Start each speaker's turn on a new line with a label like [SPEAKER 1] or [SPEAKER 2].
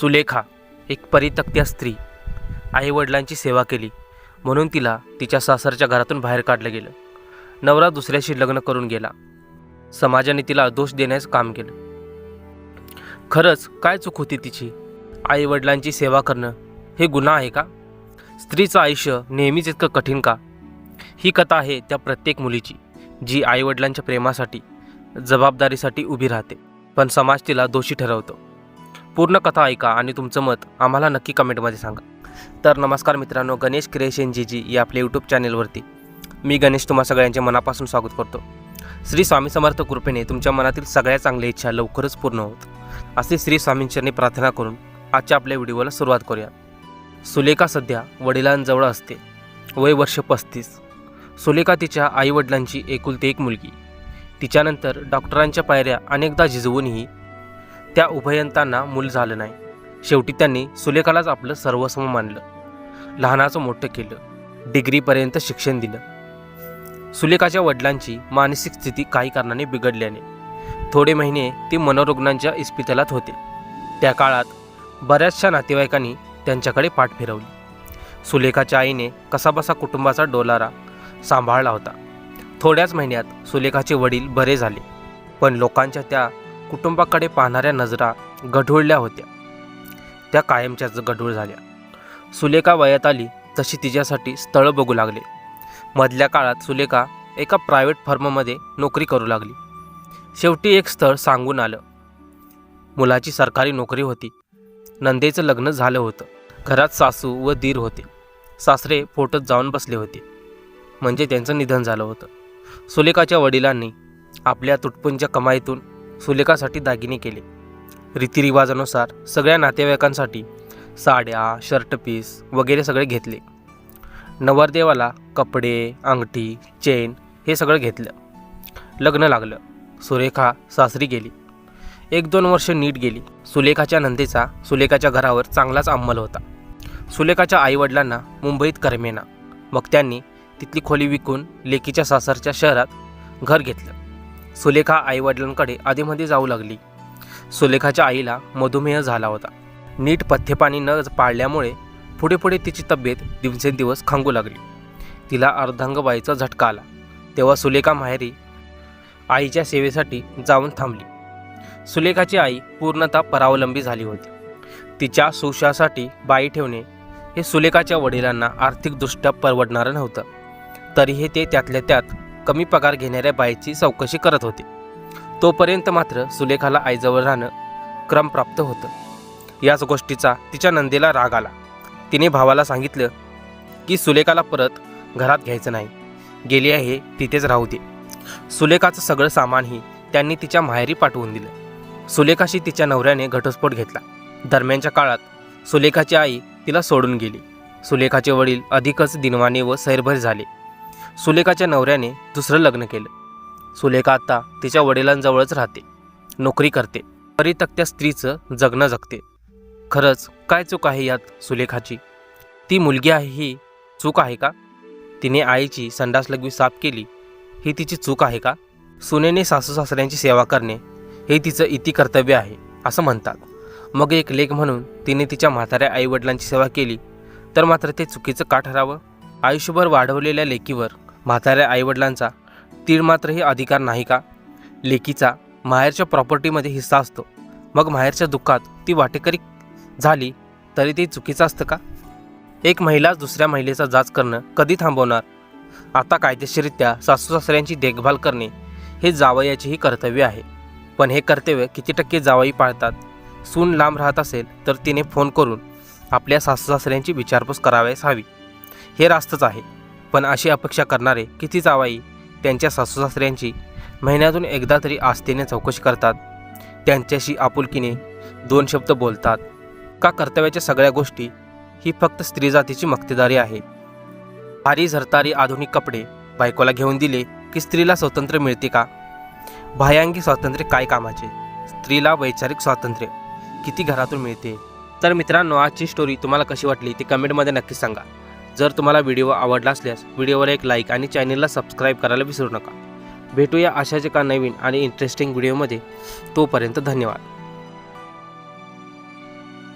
[SPEAKER 1] सुलेखा एक परितक्त्या स्त्री आईवडिलांची सेवा केली. म्हणून तिला तिच्या सासरच्या घरातून बाहेर काढलं गेलं. नवरा दुसऱ्याशी लग्न करून गेला. समाजाने तिला दोष देण्याचं काम केलं. खरंच काय चूक होती तिची? आईवडिलांची सेवा करणं हे गुन्हा आहे का? स्त्रीचं आयुष्य नेहमीच इतकं कठीण का? ही कथा आहे त्या प्रत्येक मुलीची जी आईवडिलांच्या प्रेमासाठी जबाबदारीसाठी उभी राहते. पण समाज तिला दोषी ठरवतो. पूर्ण कथा ऐका आणि तुमचं मत आम्हाला नक्की कमेंटमध्ये सांगा. तर नमस्कार मित्रांनो गणेश क्रिएशन जी जी या आपल्या यूट्यूब चॅनेलवरती मी गणेश तुम्हा सगळ्यांच्या मनापासून स्वागत करतो. श्री स्वामी समर्थ कृपेने तुमच्या मनातील सगळ्या चांगल्या इच्छा लवकरच पूर्ण होत. असे श्री स्वामींचरणी प्रार्थना करून आजच्या आपल्या व्हिडिओला सुरुवात करूया. सुलेखा सध्या वडिलांजवळ असते. वय वर्ष पस्तीस. सुलेखा तिच्या आईवडिलांची एकुलती एक मुलगी. तिच्यानंतर डॉक्टरांच्या पायऱ्या अनेकदा झिजवूनही त्या उभयंतांना मूल झालं नाही. शेवटी त्यांनी सुलेखालाच आपलं सर्वस्व मानलं. लहानाचं मोठं केलं. डिग्रीपर्यंत शिक्षण दिलं. सुलेखाच्या वडिलांची मानसिक स्थिती काही कारणाने बिघडल्याने थोडे महिने ते मनोरुग्णांच्या इस्पितलात होते. त्या काळात बऱ्याचशा नातेवाईकांनी त्यांच्याकडे पाठ फिरवली. सुलेखाच्या आईने कसाबसा कुटुंबाचा डोलारा सांभाळला होता. थोड्याच महिन्यात सुलेखाचे वडील बरे झाले. पण लोकांच्या त्या कुटुंबाकडे पाहणाऱ्या नजरा गढूळल्या होत्या. त्या कायमच्याच गढूळ झाल्या. सुलेखा वयात आली तशी तिच्यासाठी स्थळं बघू लागले. मधल्या काळात सुलेखा एका प्रायव्हेट फर्ममध्ये नोकरी करू लागली. शेवटी एक स्थळ सांगून आलं. मुलाची सरकारी नोकरी होती. नंदेचं लग्न झालं होतं. घरात सासू व दीर होते. सासरे फोटोत जाऊन बसले होते. म्हणजे त्यांचं निधन झालं होतं. सुलेखाच्या वडिलांनी आपल्या तुटपुंच्या कमाईतून सुलेखासाठी दागिने केले. रीतिरिवाजानुसार सगळ्या नातेवाईकांसाठी साड्या शर्ट पीस वगैरे सगळे घेतले. नवरदेवाला कपडे अंगठी चेन हे सगळं घेतलं. लग्न लागलं. सुरेखा सासरी गेली. एक दोन वर्ष नीट गेली. सुलेखाच्या नंदेचा सुलेखाच्या घरावर चांगलाच अंमल होता. सुलेखाच्या आईवडिलांना मुंबईत करमेना. मग त्यांनी तिथली खोली विकून लेकीच्या सासरच्या शहरात घर घेतलं. सुलेखा आईवडिलांकडे आधीमध्ये जाऊ लागली. सुलेखाच्या आईला मधुमेह झाला होता. नीट पथ्यपाणी न पाळल्यामुळे पुढे पुढे तिची तब्येत दिवसेंदिवस खांगू लागली. तिला अर्धांगबाईचा झटका आला. तेव्हा सुलेखा माहेरी आईच्या सेवेसाठी जाऊन थांबली. सुलेखाची आई पूर्णतः परावलंबी झाली होती. तिच्या सुशासाठी बाई ठेवणे हे सुलेखाच्या वडिलांना आर्थिकदृष्ट्या परवडणारं नव्हतं. तरीही ते त्यातल्या त्यात कमी पगार घेणाऱ्या बाईची चौकशी करत होते. तोपर्यंत मात्र सुलेखाला आईजवळ राहणं क्रमप्राप्त होतं. याच गोष्टीचा तिच्या नंदेला राग आला. तिने भावाला सांगितलं की सुलेखाला परत घरात घ्यायचं नाही. गेली आहे तिथेच राहू दे. सुलेखाचं सगळं सामानही त्यांनी तिच्या माहेरी पाठवून दिलं. सुलेखाशी तिच्या नवऱ्याने घटस्फोट घेतला. दरम्यानच्या काळात सुलेखाची आई तिला सोडून गेली. सुलेखाचे वडील अधिकच दिनवाने व सैरभर झाले. सुलेखाच्या नवऱ्याने दुसरं लग्न केलं. सुलेखा आता तिच्या वडिलांजवळच राहते नोकरी करते परितक्त्या स्त्रीचं जगणं जगते. खरंच काय चूक आहे यात सुलेखाची? ती मुलगी आहे ही चूक आहे का? तिने आईची संडास लघवी साफ केली ही तिची चूक आहे का? सुनेने सासू सासऱ्यांची सेवा करणे हे तिचं इति कर्तव्य आहे असं म्हणतात. मग एक लेख म्हणून तिने तिच्या म्हाताऱ्या आईवडिलांची सेवा केली तर मात्र ते चुकीचं का ठरावं? आयुष्यभर वाढवलेल्या लेकीवर म्हाताऱ्या आईवडिलांचा तीळ मात्रही अधिकार नाही का? लेकीचा माहेरच्या प्रॉपर्टीमध्ये हिस्सा असतो. मग माहेरच्या दुःखात ती वाटेकरी झाली तरी ते चुकीचं असतं का? एक महिलाच दुसऱ्या महिलेचा जाच करणं कधी थांबवणार? आता कायदेशीररित्या सासू सासऱ्यांची देखभाल करणे हे जावयाचेही कर्तव्य आहे. पण हे कर्तव्य किती टक्के जावई पाळतात? सून लांब राहत असेल तर तिने फोन करून आपल्या सासू सासऱ्यांची विचारपूस करावयास हवी. हे रास्तच आहे. पण अशी अपेक्षा करणारे किती जावाई त्यांच्या सासू सासऱ्यांची महिन्यातून एकदा तरी आस्थेने चौकशी करतात. त्यांच्याशी आपुलकीने दोन शब्द बोलतात. का कर्तव्याच्या सगळ्या गोष्टी ही फक्त स्त्री जातीची मक्तेदारी आहे. भारी झरतारी आधुनिक कपडे बायकोला घेऊन दिले की स्त्रीला स्वातंत्र्य मिळते का? बाह्यांगी स्वातंत्र्य काय कामाचे? स्त्रीला वैचारिक स्वातंत्र्य किती घरातून मिळते? तर मित्रांनो आजची स्टोरी तुम्हाला कशी वाटली ती कमेंटमध्ये नक्की सांगा. जर तुम्हाला व्हिडिओ आवडला असल्यास व्हिडिओवर एक लाईक आणि चॅनलला सबस्क्राईब करायला विसरू नका. भेटूया अशाच एका नवीन आणि इंटरेस्टिंग व्हिडिओमध्ये तोपर्यंत धन्यवाद.